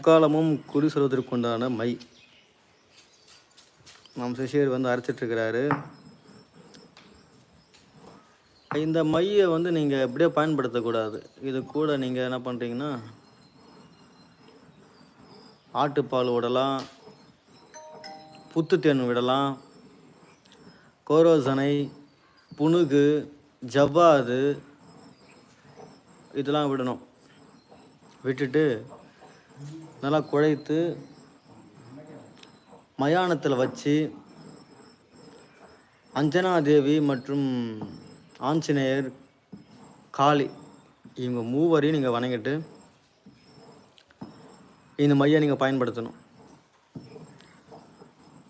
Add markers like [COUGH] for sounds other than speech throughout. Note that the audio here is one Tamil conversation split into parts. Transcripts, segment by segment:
முக்காலமும் குடி சொல்வதற்குண்டான மை. நம் சிஷியர் வந்து அரைச்சிட்ருக்கிறாரு இந்த மையை வந்து நீங்கள் எப்படியே பயன்படுத்தக்கூடாது. இது கூட நீங்கள் என்ன பண்ணுறீங்கன்னா ஆட்டுப்பால் விடலாம் புத்து தேன் விடலாம் கோரோசனை புணுகு ஜவ்வாது இதெல்லாம் விடணும். விட்டுட்டு நல்லா குழைத்து மயானத்தில் வச்சு அஞ்சனா தேவி மற்றும் ஆஞ்சநேயர் காளி இவங்க மூவரையும் நீங்கள் வணங்கிட்டு இந்த மையை நீங்கள் பயன்படுத்தணும்.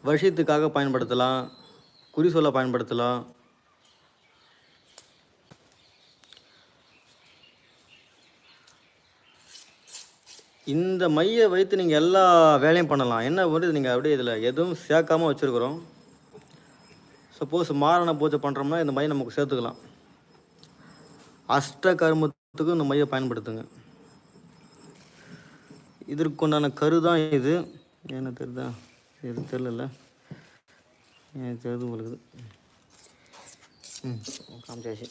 வருஷத்துக்காக பயன்படுத்தலாம் குறி சொல்ல பயன்படுத்தலாம் இந்த மையை வைத்து நீங்கள் எல்லா வேலையும் பண்ணலாம். என்ன வந்து நீங்கள் அப்படியே இதில் எதுவும் சேர்க்காமல் வச்சுருக்குறோம். சப்போஸ் மாரண பூஜை பண்ணுறோம்னா இந்த மையை நமக்கு சேர்த்துக்கலாம். அஷ்ட கர்மத்துக்கும் இந்த மையை பயன்படுத்துங்க. இதற்கு உண்டான கரு தான் இது. என்ன தெரியுதா இது தெரியல எனக்கு தெரியுது உங்களுக்கு ம் காமிச்சாச்சு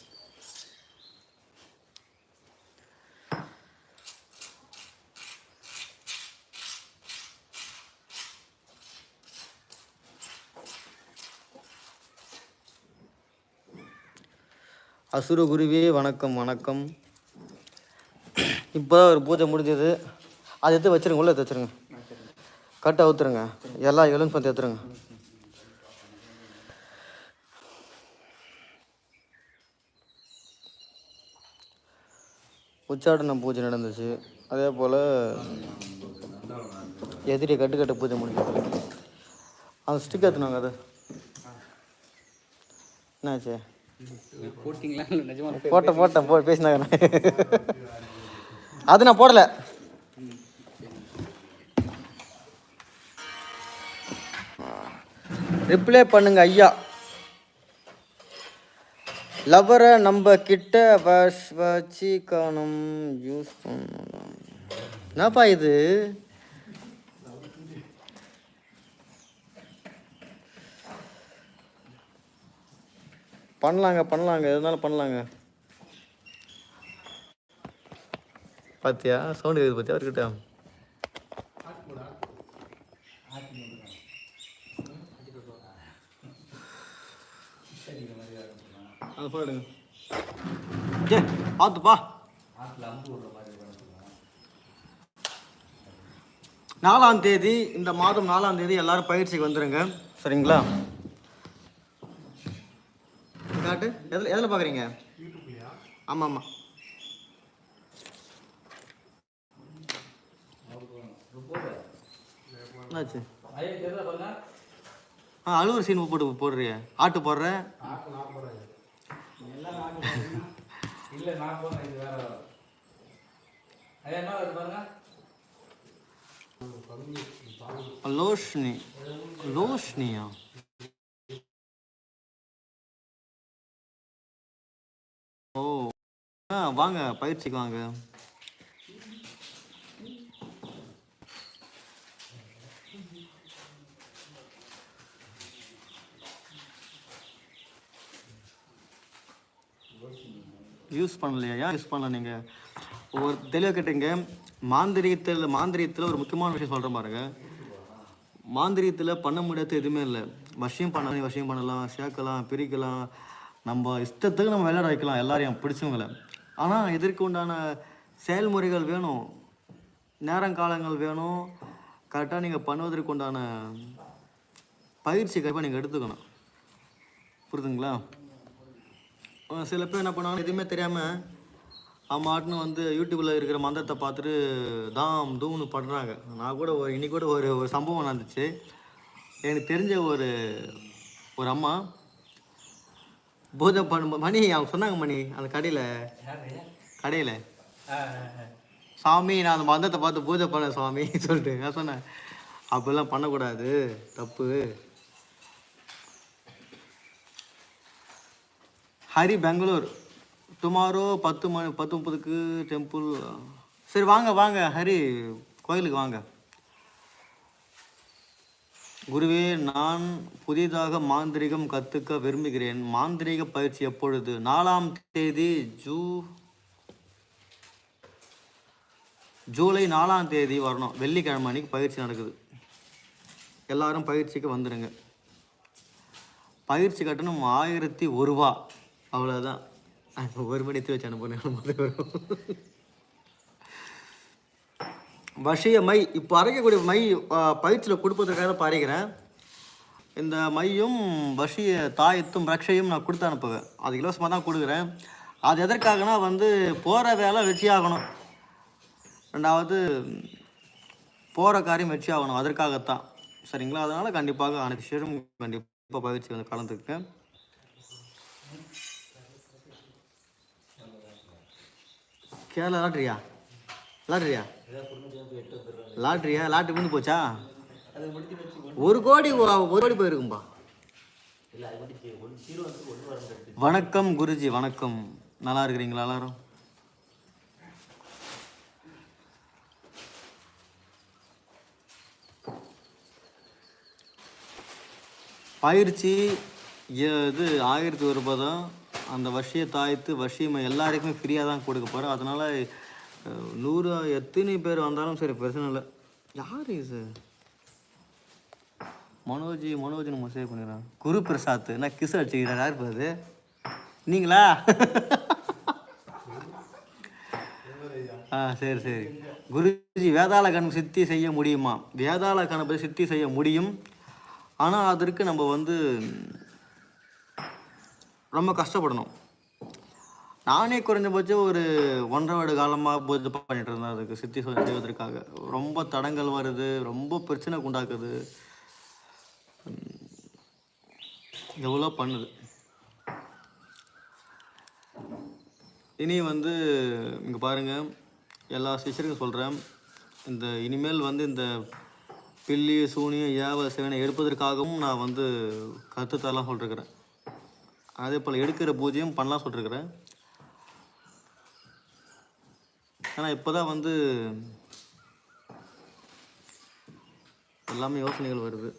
அசுரகுருவே வணக்கம் வணக்கம். இப்போ ஒரு பூஜை முடிஞ்சது. அதை எடுத்து வச்சிருங்க உள்ள எடுத்து வச்சிருங்க. கட்டை ஊற்றுருங்க எல்லா எலும்பு பற்றி எடுத்துருங்க. உச்சாடன பூஜை நடந்துச்சு. அதே போல் எதிரி கட்டு கட்டு பூஜை முடிஞ்சது. அந்த ஸ்டிக் எடுத்துனாங்க அது. என்னாச்சு? போட்டிங்களா? போட்ட போட்டேன் போட்டேன் போ பேசினாங்க அது நான் போடல. ரிப்ளை பண்ணுங்க ஐயா. லவரை நம்ம கிட்ட வச்சிக்கணும் யூஸ் பண்ணலாம் என்னப்பா இது? பண்ணலாங்க பண்ணலாங்க. எதுனாலும் பண்ணலாங்க. பாத்தியா? சவுண்ட் கேக்குது பாத்தியா? அவர்கிட்ட. அது போயிடுங்க ஏ பார்த்துப்பா நாலாம் தேதி இந்த மாதம் நாலாம் தேதி எல்லாரும் பயிற்சிக்கு வந்துருங்க. சரிங்களா? காட்டு எதில் எதில் பார்க்குறீங்க ஆமாம் ஆமாம் என்னாச்சு? ஆ அழுவுற சீன் போட்டு போடுறிய. ஆட்டு போடுற? இல்லை நான் போனேன் இது வேற லோஷ்னி. லோஷ்னியா? ஓ. ஆ வாங்க பயிற்சிக்கு வாங்க. யூஸ் பண்ணலையா? ஏன் யூஸ் பண்ணல நீங்கள் ஒரு தெளிவாக கேட்டீங்க. மாந்திரியத்தில் மாந்திரியத்தில் ஒரு முக்கியமான விஷயம் சொல்கிற பாருங்க. மாந்திரியத்தில் பண்ண முடியாத எதுவுமே இல்லை. வசியம் பண்ணலாம் வசியம் பண்ணலாம் சேர்க்கலாம் பிரிக்கலாம். நம்ம இஷ்டத்துக்கு நம்ம விளையாட வைக்கலாம் எல்லாரையும் பிடிச்சவங்கள. ஆனால் இதற்கு உண்டான செயல்முறைகள் வேணும். நேரங்காலங்கள் வேணும். கரெக்டாக நீங்கள் பண்ணுவதற்கு உண்டான பயிற்சி கண்டிப்பாக நீங்கள் எடுத்துக்கணும். புரிதுங்களா? சில பேர் என்ன பண்ணுவாங்க எதுவுமே தெரியாமல் ஆமாட்டுன்னு வந்து யூடியூப்பில் இருக்கிற மந்திரத்தை பார்த்துட்டு தாம் தூம்னு பண்ணுறாங்க நான் கூட ஒரு இன்னைக்கு கூட ஒரு ஒரு சம்பவம் நடந்துச்சு. எனக்கு தெரிஞ்ச ஒரு ஒரு அம்மா பூஜை பண்ண மணி அவங்க சொன்னாங்க மணி அந்த கடையில். கடையில். சாமி நான் அந்த மந்திரத்தை பார்த்து பூஜை பண்ணேன் சுவாமி [LAUGHS] சொல்லிட்டு நான் சொன்னேன். அப்படிலாம் பண்ணக்கூடாது. தப்பு. ஹரி பெங்களூர். டுமாரோ பத்து மணி பத்து முப்பதுக்கு டெம்பிள் சரி வாங்க வாங்க ஹரி கோயிலுக்கு வாங்க. குருவே நான் புதிதாக மாந்திரிகம் கற்றுக்க விரும்புகிறேன். மாந்திரீக பயிற்சி எப்பொழுது? நாலாம் தேதி ஜூ ஜூலை நாலாம் தேதி வரணும். வெள்ளிக்கிழமை அன்னைக்கு பயிற்சி நடக்குது. எல்லாரும் பயிற்சிக்கு வந்துடுங்க பயிற்சி கட்டணம் ஆயிரத்தி ஒரு ரூபா. அவ்வளோதான் ஒரு மணி எடுத்து வச்சு அனுப்புனேன். [LAUGHS] வசிய மை இப்போ அரைக்கக்கூடிய மை பயிற்சியில் கொடுப்பதற்காக இப்போ அரைக்கிறேன் இந்த மையும் வசிய தாயத்தும் ரக்ஷையும் நான் கொடுத்து அனுப்புவேன். அது இலவசமாக தான் கொடுக்குறேன். அது எதற்காகனா வந்து போகிற வேலை வெற்றியாகணும் ரெண்டாவது போகிற காரியம் வெற்றியாகணும் அதற்காகத்தான். சரிங்களா? அதனால் கண்டிப்பாக அனைத்து விஷயம் கண்டிப்பாக பயிற்சி வந்து கலந்துருக்கேன் கேரளா விளாட்றியா? விளாட்றியா? லாட்ரியா? லாட்ரி முடிஞ்சு போச்சா ஒரு கோடி ஒரு கோடி போயிருக்கும்பா. வணக்கம் குருஜி வணக்கம். நல்லா இருக்கிறீங்களா எல்லாரும்? பயிற்சி இது ஆயிரத்தி ஒரு தான் அந்த வஷிய தாயத்து வஷியம் எல்லாருக்குமே ஃப்ரீயாக தான் கொடுக்க போகிறோம் அதனால் நூறு எத்தனை பேர் வந்தாலும் சரி பிரச்சனை இல்லை. யார் இது? மனோஜி மனோஜ் நம்ம சேவ் பண்ணிடுறோம் குரு பிரசாத். என்ன கிஸ் அடிச்சுக்கிறார். யார் இப்ப அது நீங்களா? ஆ சரி சரி. குருஜி வேதாள கணக்கு சித்தி செய்ய முடியுமா? வேதாள கணபதி சித்தி செய்ய முடியும். ஆனால் அதற்கு நம்ம வந்து ரொம்ப கஷ்டப்படணும். நானே குறைஞ்சபட்சம் ஒரு ஒன்றரை வருட காலமாக பூஜை பண்ணிட்டு இருந்தேன். அதுக்கு சித்தி செய்~ செய்வதற்காக. ரொம்ப தடங்கள் வருது ரொம்ப பிரச்சனை உண்டாக்குது. எவ்வளோ பண்ணுது. இனி வந்து இங்கே பாருங்கள் எல்லா சிஷருக்கும் சொல்கிறேன் இந்த இனிமேல் வந்து இந்த பில்லி சூனியம் ஏவ சேவனை எடுப்பதற்காகவும் நான் வந்து கற்றுத்தரலாம் சொல்லிருக்கிறேன். அதே போல் எடுக்கிற பூஜையும் பண்ணலாம் சொல்லிருக்கிறேன். ஆனால் இப்போ தான் வந்து எல்லாமே யோசனைகள் வருது.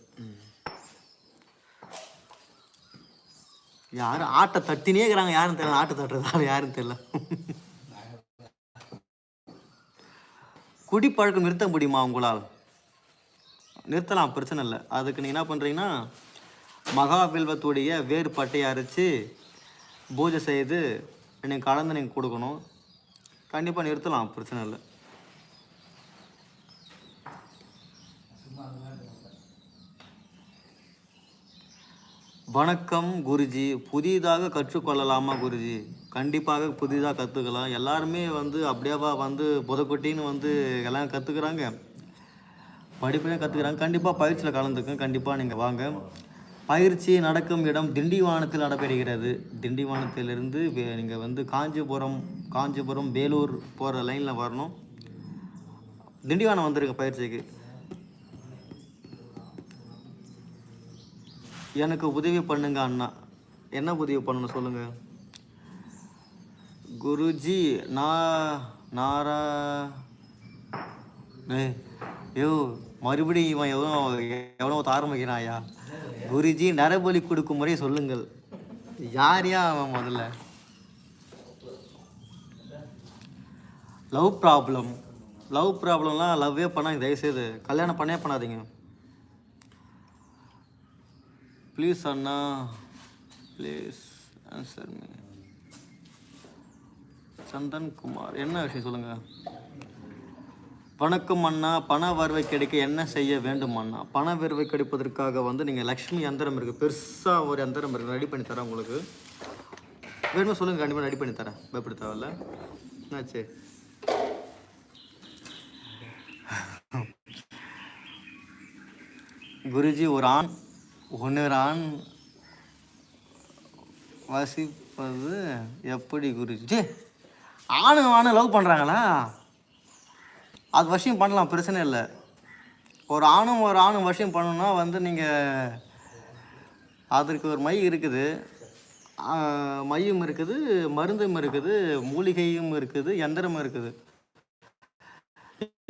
யாரும் ஆட்டை தட்டினே இருக்கிறாங்க யாரும் தெரியல. ஆட்டை தட்டுறதால யாரும் தெரியல. குடிப்பழக்கம் நிறுத்த முடியுமா உங்களால்? நிறுத்தலாம் பிரச்சனை இல்லை. அதுக்கு நீங்கள் என்ன பண்ணுறீங்கன்னா மகாவில்வத்துடைய வேறு பட்டையை அரைச்சி பூஜை செய்து நீங்கள் கலந்து நீங்கள் கொடுக்கணும். கண்டிப்பாக நிறுத்தலாம் பிரச்சனை இல்லை. வணக்கம் குருஜி. புதிதாக கற்றுக்கொள்ளலாமா குருஜி? கண்டிப்பாக புதிதாக கற்றுக்கலாம் எல்லாருமே வந்து அப்படியேவா வந்து புதக்கொட்டின்னு வந்து எல்லாம் கற்றுக்குறாங்க படிப்பையும் கற்றுக்குறாங்க கண்டிப்பாக பயிற்சியில் கலந்துக்கும் கண்டிப்பாக நீங்கள் வாங்க. பயிற்சி நடக்கும் இடம் திண்டிவானத்தில் நடைபெறுகிறது. திண்டிவானத்திலிருந்து நீங்கள் வந்து காஞ்சிபுரம் காஞ்சிபுரம் வேலூர் போகிற லைனில் வரணும். திண்டிவனம் வந்துருங்க பயிற்சிக்கு. எனக்கு உதவி பண்ணுங்க அண்ணா. என்ன உதவி பண்ணணும் சொல்லுங்கள் குருஜி நான் நாரா ஐயோ மறுபடியும் இவன் எவ்வளோ எவ்வளோ ஆரம்பிக்கிறான் ஐயா. குருஜி நரபலி கொடுக்கும் முறை சொல்லுங்கள். யார் யா அவன் முதல்ல? லவ் ப்ராப்ளம் லவ் ப்ராப்ளம்லாம் லவ்வே பண்ணாங்க தயவுசெய்து. கல்யாணம் பண்ணே பண்ணாதீங்க. Please Anna. Please answer me Chandan Kumar என்ன விஷயம் சொல்லுங்கள் வணக்கம் அண்ணா. பண வருவை கிடைக்க என்ன செய்ய வேண்டும் அண்ணா? பண வருவை கிடைப்பதற்காக வந்து நீங்கள் லக்ஷ்மி யந்திரம் இருக்குது பெருசாக ஒரு யந்திரம் இருக்குது ரெடி பண்ணி தரேன் உங்களுக்கு. வேணும்னு சொல்லுங்கள் கண்டிப்பாக ரெடி பண்ணி தரேன். பயப்பட தேவையில்ல. என்னாச்சு? குருஜி ஒரு ஆண் ஒன்று ஆண் வசிப்பது எப்படி குருஜி? ஆணு ஆணு லவ் பண்ணுறாங்களா அது வசியம் பண்ணலாம் பிரச்சனை இல்லை. ஒரு ஆணும் ஒரு ஆணும் வசியம் பண்ணணும்னா வந்து நீங்கள் அதற்கு ஒரு மை இருக்குது. மையம் மையும் இருக்குது மருந்தும் இருக்குது மூலிகையும் இருக்குது எந்திரமும் இருக்குது.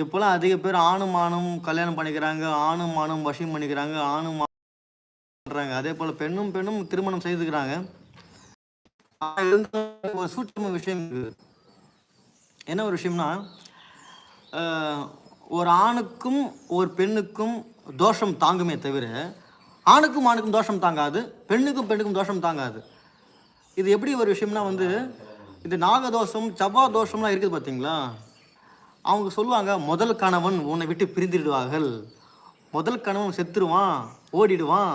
இப்போலாம் அதிக பேர் ஆணும் ஆணும் கல்யாணம் பண்ணிக்கிறாங்க ஆணும் ஆணும் வசியம் பண்ணிக்கிறாங்க ஆணும் ஆணும் அதே போல் பெண்ணும் பெண்ணும் திருமணம் செய்துக்கிறாங்க. ஒரு சூட்சம விஷயம் என்ன ஒரு விஷயம்னா ஒரு ஆணுக்கும் ஒரு பெண்ணுக்கும் தோஷம் தாங்குமே தவிர ஆணுக்கும் ஆணுக்கும் தோஷம் தாங்காது பெண்ணுக்கும் பெண்ணுக்கும் தோஷம் தாங்காது. இது எப்படி ஒரு விஷயம்னா வந்து இது நாகதோஷம் செவ்வாய் தோஷம்லாம் இருக்குது பார்த்தீங்களா அவங்க சொல்லுவாங்க முதல் கணவன் உன்னை விட்டு பிரிந்துடுவார்கள். முதல் கணவன் செத்துருவான் ஓடிடுவான்.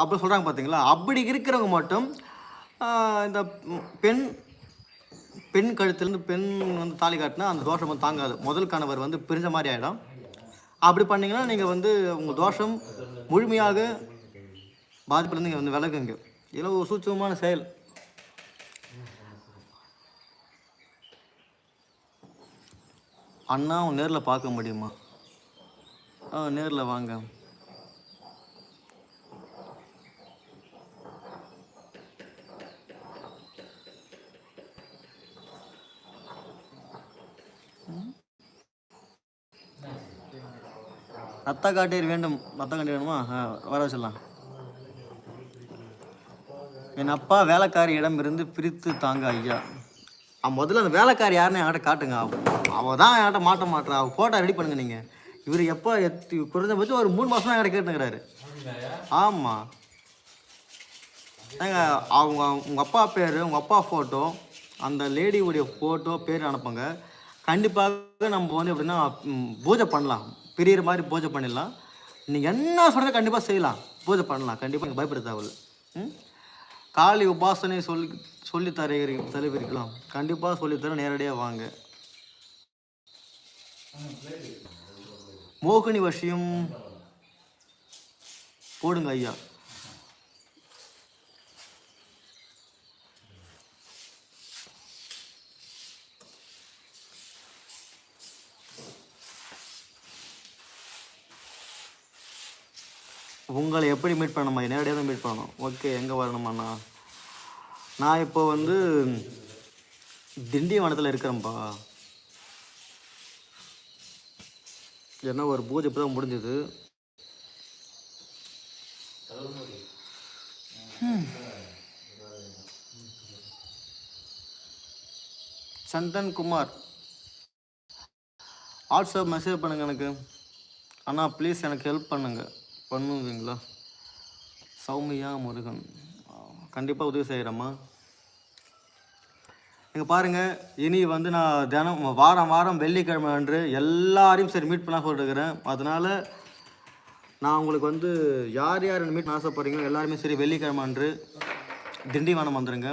அப்படி சொல்கிறாங்க பார்த்தீங்களா அப்படி இருக்கிறவங்க மட்டும் இந்த பெண் பெண் கழுத்துலேருந்து பெண் வந்து தாலி காட்டினா அந்த தோஷம் வந்து தாங்காது. முதல் கணவர் வந்து பிரிஞ்ச மாதிரி ஆகிடும் அப்படி பண்ணீங்கன்னா நீங்கள் வந்து உங்கள் தோஷம் முழுமையாக பாதிப்புலேருந்து நீங்கள் வந்து விலகுங்க. இதில் ஒரு சூட்சமான செயல். அண்ணா நேரில் பார்க்க முடியுமா? ஆ நேரில் வாங்க. ரத்த காட்டீர் வேண்டும். ரத்த காட்டீர் வேணுமா? வர வச்சிடலாம். என் அப்பா வேலைக்காரியிடம் இருந்து பிரித்து தாங்க ஐயா. முதல்ல அந்த வேலைக்காரி யாருன்னு என்கிட்ட காட்டுங்க. அவள் தான் என்கிட்ட மாட்ட மாட்டுறா அவள் ஃபோட்டோ ரெடி பண்ணுங்க நீங்கள் இவர் எப்போ எத்தி குறைஞ்சபட்சம் ஒரு மூணு மாதம் என்கிட்ட கேட்டுக்கிறாரு ஆமாம் ஏங்க அவங்க உங்கள் அப்பா பேர் உங்கள் அப்பா ஃபோட்டோ அந்த லேடியுடைய ஃபோட்டோ பேர் அனுப்புங்க. கண்டிப்பாக நம்ம வந்து எப்படின்னா பூஜை பண்ணலாம். பிரியிற மாதிரி பூஜை பண்ணிடலாம். நீங்கள் என்ன சொல்கிறத கண்டிப்பாக செய்யலாம். பூஜை பண்ணலாம். கண்டிப்பாக நீங்கள் பயப்பட ம்? காளி உபாசனை சொல்லி சொல்லி தருகிறீ தலைவிரிக்கலாம் கண்டிப்பாக சொல்லித்தர நேரடியாக வாங்க. மோகினி வசியம் போடுங்க ஐயா. உங்களை எப்படி மீட் பண்ணணுமா நேரடியாக தான் மீட் பண்ணணும். ஓகே எங்கே வரணுமாண்ணா? நான் இப்போ வந்து திண்டிவனத்தில் இருக்கிறேன்ப்பா ஏன்னா ஒரு பூஜை இப்போ தான் முடிஞ்சது. சந்தன் குமார் வாட்ஸ்அப் மெசேஜ் பண்ணுங்க எனக்கு. அண்ணா ப்ளீஸ் எனக்கு ஹெல்ப் பண்ணுங்க. பண்ணுவீங்களா? சௌமியா முருகன். கண்டிப்பாக உதவி செய்கிறேம்மா நீங்கள் பாருங்கள் இனி வந்து நான் தினம் வாரம் வாரம் வெள்ளிக்கிழமை அன்று எல்லாரையும் சரி மீட் பண்ண சொல்லிருக்கிறேன் அதனால் நான் உங்களுக்கு வந்து யார் யார் மீட் பண்ண ஆசைப்படுறீங்களோ எல்லாருமே சரி வெள்ளிக்கிழமை அன்று திண்டிவனம் வந்துடுங்க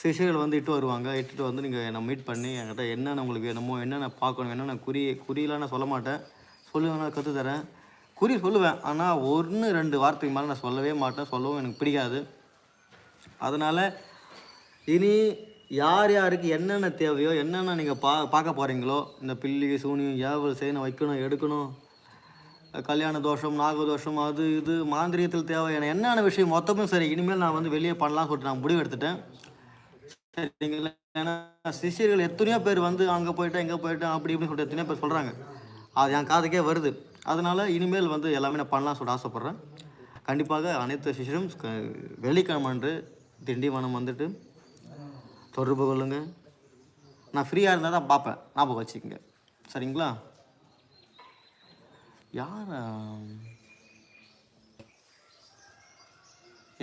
சிஷியர்கள் வந்து இட்டு வருவாங்க. இட்டுட்டு வந்து நீங்கள் என்னை மீட் பண்ணி என்கிட்ட என்னென்ன உங்களுக்கு வேணுமோ என்னென்ன பார்க்கணும் என்னென்ன குறி குறியெலாம் நான் சொல்ல மாட்டேன். சொல்லுவேன் நான் கற்றுத்தரேன் குறி சொல்லுவேன். ஆனால் ஒன்று ரெண்டு வார்த்தைக்கு மேலே நான் சொல்லவே மாட்டேன். சொல்லவும் எனக்கு பிடிக்காது. அதனால் இனி யார் யாருக்கு என்னென்ன தேவையோ என்னென்ன நீங்கள் பா பார்க்க போகிறீங்களோ இந்த பில்லி சூனியம் ஏவல் செய்யணும் வைக்கணும் எடுக்கணும். கல்யாண தோஷம் நாக தோஷம் அது இது மாந்திரியத்தில் தேவையான என்னென்ன விஷயம் மொத்தமும் சரி இனிமேல் நான் வந்து வெளியே பண்ணலாம்னு சொல்லிட்டு நான் முடிவு எடுத்துட்டேன். சரிங்களா ஏன்னா சிஷியர்கள் எத்தனையோ பேர் வந்து அங்கே போயிட்டேன் இங்கே போயிட்டேன் அப்படி இப்படின்னு சொல்லிட்டு எத்தனையோ பேர் சொல்கிறாங்க அது என் காதுக்கே வருது. அதனால் இனிமேல் வந்து எல்லாமே நான் பண்ணலாம் சொல்லிட்டு ஆசைப்பட்றேன். கண்டிப்பாக அனைத்து சிஷியரும் வெள்ளிக்கிழமன்று அன்று திண்டிவனம் வந்துட்டு தொடர்பு கொள்ளுங்க. நான் ஃப்ரீயாக இருந்தால் தான் பார்ப்பேன். ஞாபகம் வச்சுக்கோங்க. சரிங்களா? யார்?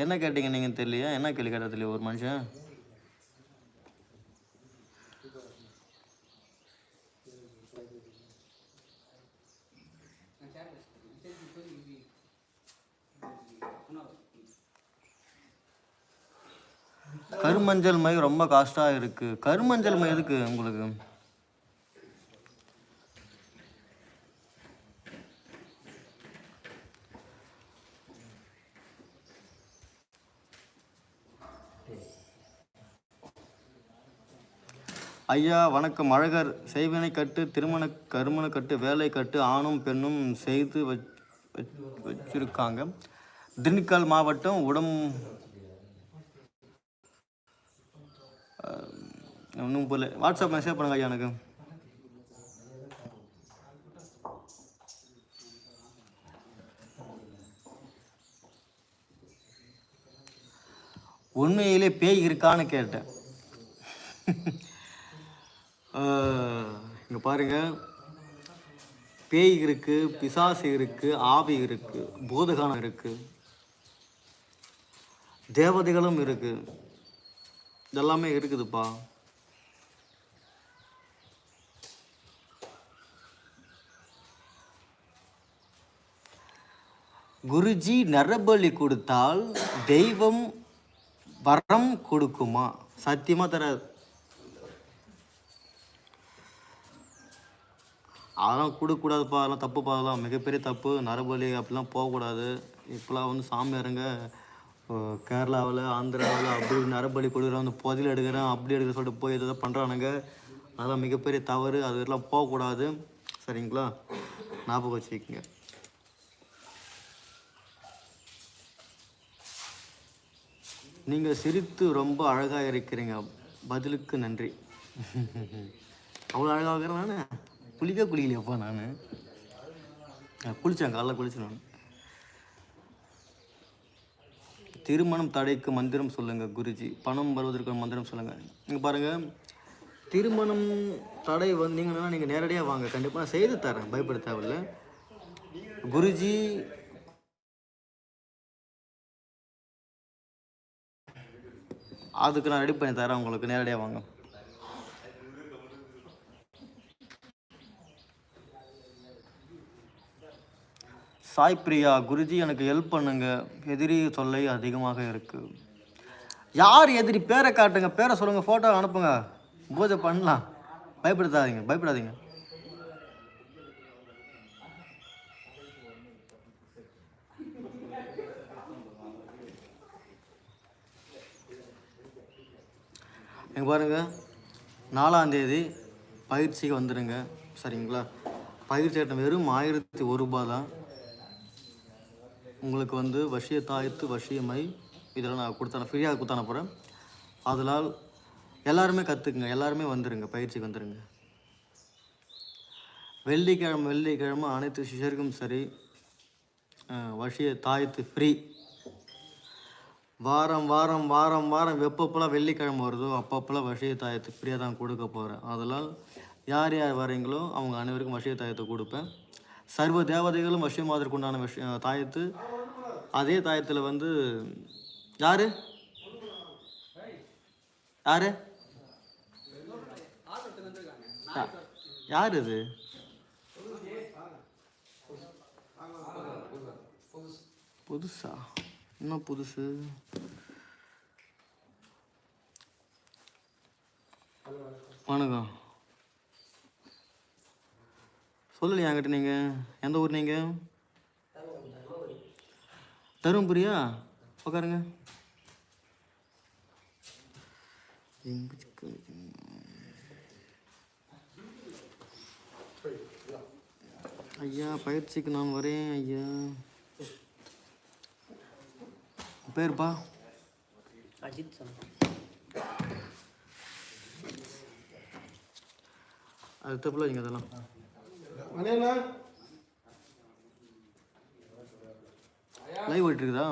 என்ன கேட்டீங்க நீங்கள் தெரியலையா? என்ன கேள்வி கேட்டால் தெரியல ஒரு மனுஷன்? கருமஞ்சள் மை ரொம்ப காஸ்ட்டாக இருக்குது கருமஞ்சள் மை எதுக்கு உங்களுக்கு? ஐயா வணக்கம். அழகர் செய்வினை கட்டு திருமண கருமண கட்டு வேலை கட்டு ஆணும் பெண்ணும் செய்து வச்சிருக்காங்க. திண்டுக்கல் மாவட்டம் உடம் ஒன்றும் போல வாட்ஸ்அப் மெசேஜ் பண்ணுங்க ஐயா எனக்கு. உண்மையிலே பேய் இருக்கான்னு கேட்டேன். [LAUGHS] இங்கே பாருங்கள் பேய் இருக்குது பிசாசு இருக்குது ஆவி இருக்குது போதகானம் இருக்குது தேவதைகளும் இருக்குது இதெல்லாமே இருக்குதுப்பா. குருஜி நரபலி கொடுத்தால் தெய்வம் வரம் கொடுக்குமா? சத்தியமா தராது. அதெல்லாம் கொடுக்கக்கூடாதுப்பா அதெல்லாம் தப்பு பார்த்தலாம் மிகப்பெரிய தப்பு. நரபலி அப்படிலாம் போகக்கூடாது. இப்போலாம் வந்து சாமியாருங்க கேரளாவில் ஆந்திராவில் அப்படி நரபலி கொடுக்குறேன் அந்த புதையல் எடுக்கிறேன் அப்படி எடுக்க சொல்லிட்டு போய் எதாவது பண்ணுறானுங்க அதெல்லாம் மிகப்பெரிய தவறு அதெல்லாம் போகக்கூடாது. சரிங்களா? ஞாபகம் வச்சுக்கோங்க. நீங்கள் சிரித்து ரொம்ப அழகாக இருக்கிறீங்க. பதிலுக்கு நன்றி. [LAUGHS] அவ்வளோ அழகாக இருக்கிறேன் நான். குளிக்க குளிக்கலையப்பா நான். குளித்தேன் காலைல குளிச்சேன் நான். திருமணம் தடைக்கு மந்திரம் சொல்லுங்கள் குருஜி. பணம் வருவதற்கு மந்திரம் சொல்லுங்கள் நீங்கள் பாருங்கள் திருமணம் தடை வந்து நீங்கள் நீங்கள் நேரடியாக வாங்க. கண்டிப்பாக நான் செய்து தரேன் பயப்பட தேவையில்ல. குருஜி அதுக்கு நான் ரெடி பண்ணி தரேன் உங்களுக்கு. நேரடியாக வாங்க. சாய் பிரியா குருஜி எனக்கு ஹெல்ப் பண்ணுங்க. எதிரி தொல்லை அதிகமாக இருக்கு. யார் எதிரி? பேரை காட்டுங்க. பேரை சொல்லுங்க. ஃபோட்டோ அனுப்புங்க. பூஜை பண்ணலாம். பயப்படுத்தாதீங்க. பயப்படாதீங்க. இங்கே பாருங்க. நாலாந்தேதி பயிற்சிக்கு வந்துடுங்க சரிங்களா? பயிற்சி கட்டணம் வெறும் ஆயிரத்தி ஒரு ரூபா தான். உங்களுக்கு வந்து வஷிய தாயத்து வஷியமை இதெல்லாம் நான் கொடுத்தா ஃப்ரீயாக கொடுத்தான போகிறேன் அதனால் எல்லாருமே கற்றுக்குங்க எல்லாருமே வந்துடுங்க பயிற்சிக்கு வந்துடுங்க வெள்ளிக்கிழமை வெள்ளிக்கிழமை அனைத்து சிஷருக்கும் சரி வஷிய தாயத்து ஃப்ரீ வாரம் வாரம் வாரம் வாரம் வெப்பப்பெல்லாம் வெள்ளிக்கிழமை வருதோ அப்பப்போலாம் வசிய தாயத்து ஃப்ரீயாக தான் கொடுக்க போகிறேன் அதனால் யார் யார் வரீங்களோ அவங்க அனைவருக்கும் வசிய தாயத்தை கொடுப்பேன். சர்வ தேவதைகளும் வசியமாதற்கு உண்டான விஷய தாயத்து. அதே தாயத்தில் வந்து யாரு? யாரு? யார் இது? புதுசா? என்ன புதுசு. வணக்கம். சொல்லலையா என்கிட்ட நீங்கள் எந்த ஊர் நீங்கள் தருமபுரியா? உட்காருங்க ஐயா பயிற்சிக்கு நான் வரேன் ஐயா. பேருப்பா அஜித் அது தப்புல வைங்க அதெல்லாம். லைவ் ஓடிட்டு இருக்குதா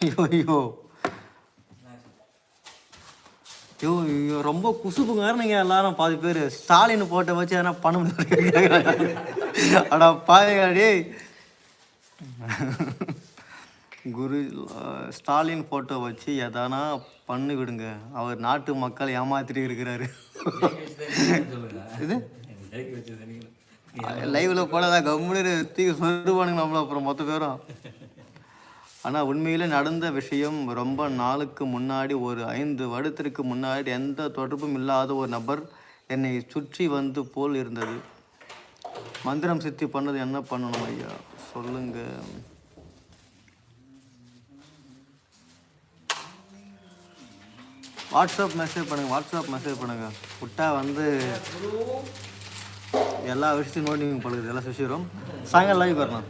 ஐயோ ஐயோ. ஐயோ ஐயோ ரொம்ப குசுப்புங்க நீங்கள் எல்லாரும். பாதி பேர். ஸ்டாலின் போட்டோ வச்சு எதனா பண்ண முடியாது அடா பாருங்க டேய். குரு ஸ்டாலின் ஃபோட்டோ வச்சு எதனா பண்ணி விடுங்க. அவர் நாட்டு மக்கள் ஏமாத்திட்டு இருக்கிறாரு. இது? லைவ்ல போனதா கம்முன்னு தூக்கி சொல்லுவானுங்க நம்மள அப்புறம் மொத்த பேரும். ஆனால் உண்மையில் நடந்த விஷயம் ரொம்ப நாளுக்கு முன்னாடி ஒரு ஐந்து வருடத்திற்கு முன்னாடி எந்த தொடர்பும் இல்லாத ஒரு நபர் என்னை சுற்றி வந்து போல் இருந்தது. மந்திரம் சித்தி பண்ணது என்ன பண்ணணும் ஐயா? சொல்லுங்க. வாட்ஸ்அப் மெசேஜ் பண்ணுங்கள் வாட்ஸ்அப் மெசேஜ் பண்ணுங்கள் விட்டா வந்து எல்லா விஷயத்தையும் நோட்டி பழகுது எல்லா விஷயம் சாயங்காலம் லைவ் வரணும்.